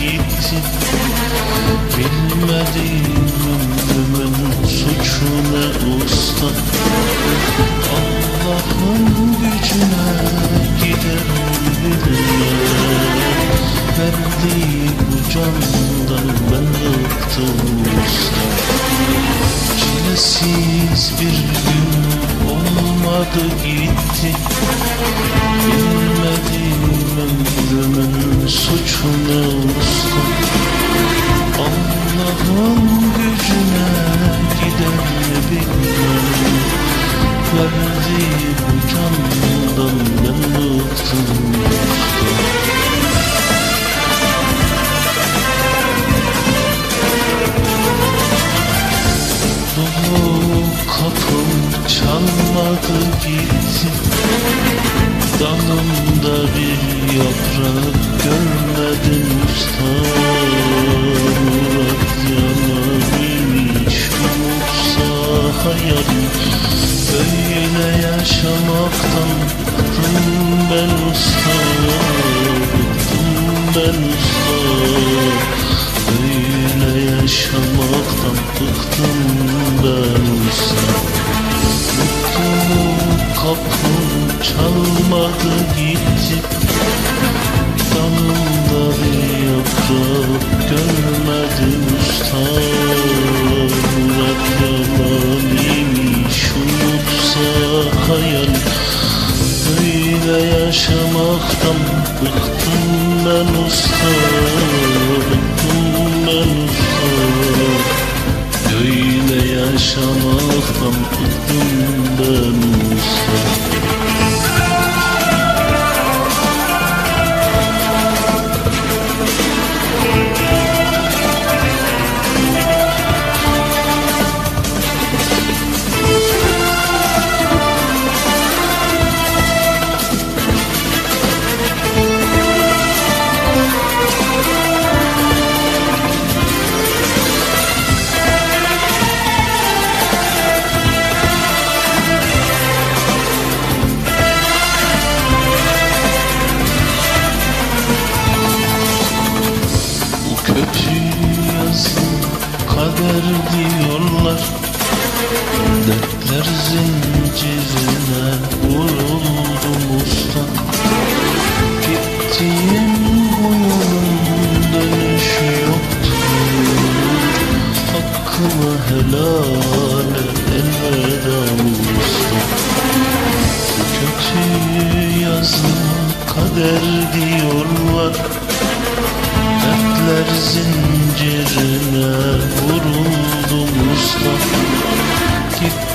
gitti Bilmediğim ömrümün suçu ne usta. Allah'ın gücüne gider bilmem Verdiği bu candan ben bıktım usta. Çilesiz bir gün olmadı gitti. Bilmediğim ömrümün suçu ne usta Allah'ın gücüne gider bilmem. Verdiği bu candan ben bıktım kapım çalmadı gitti Dalımda bir yaprak görmedim Murat yanarmış yoksa hayalim Böyle yaşamaktan bıktım ben usta Bıktım ben usta Böyle yaşamaktan bıktım ben usta. Mutluluk kapım çalmadı gitti Dalımda bir yaprak görmedim usta. Murat yalan imiş unutsa hayal. Böyle yaşamaktan bıktım ben usta. Bıktım ben usta. Böyle yaşamaktan bıktım ben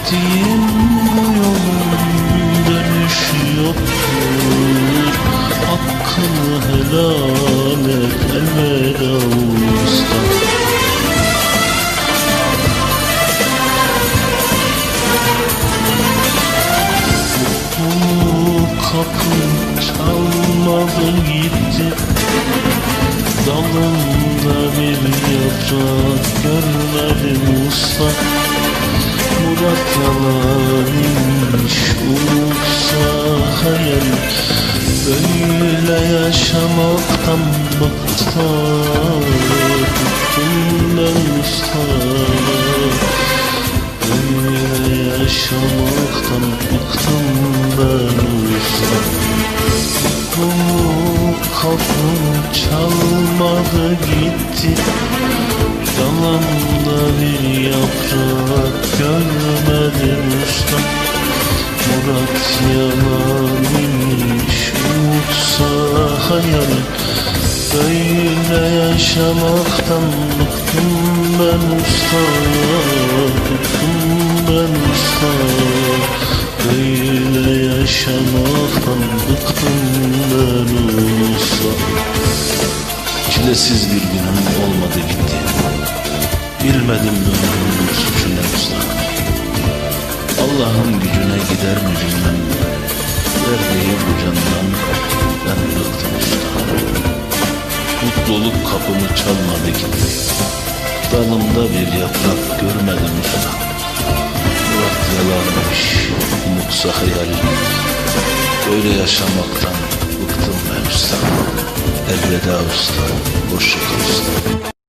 Gittiğim bu yolun dönüşü yoktur. Hakkını helal et elveda usta. Bu kapı çalmadı gitti. Dalımda bir yaprak görmedim usta hayal Böyle yaşamaktan bıktım Bıktım ben usta Böyle yaşamaktan bıktım ben usta bu kapı çalmadı gitti. Dalımda bir yaprak görmedim usta Murat yalanmış umutsa hayal. Böyle yaşamaktan bıktım ben usta Bıktım ben usta. Böyle yaşamaktan bıktım ben usta. Çilesiz bir günüm olmadı gitti. Bilmedim ömrümün suçu ne usta Allah'ın gücüne gider mi bilmem Verdiği bu candan ben bıktım Mutluluk kapımı çalmadı gitti Dalımda bir yaprak görmedim usta Murat yalanmış, umutsa hayal Böyle yaşamaktan bıktım ben usta Elveda usta, hoşça kal usta.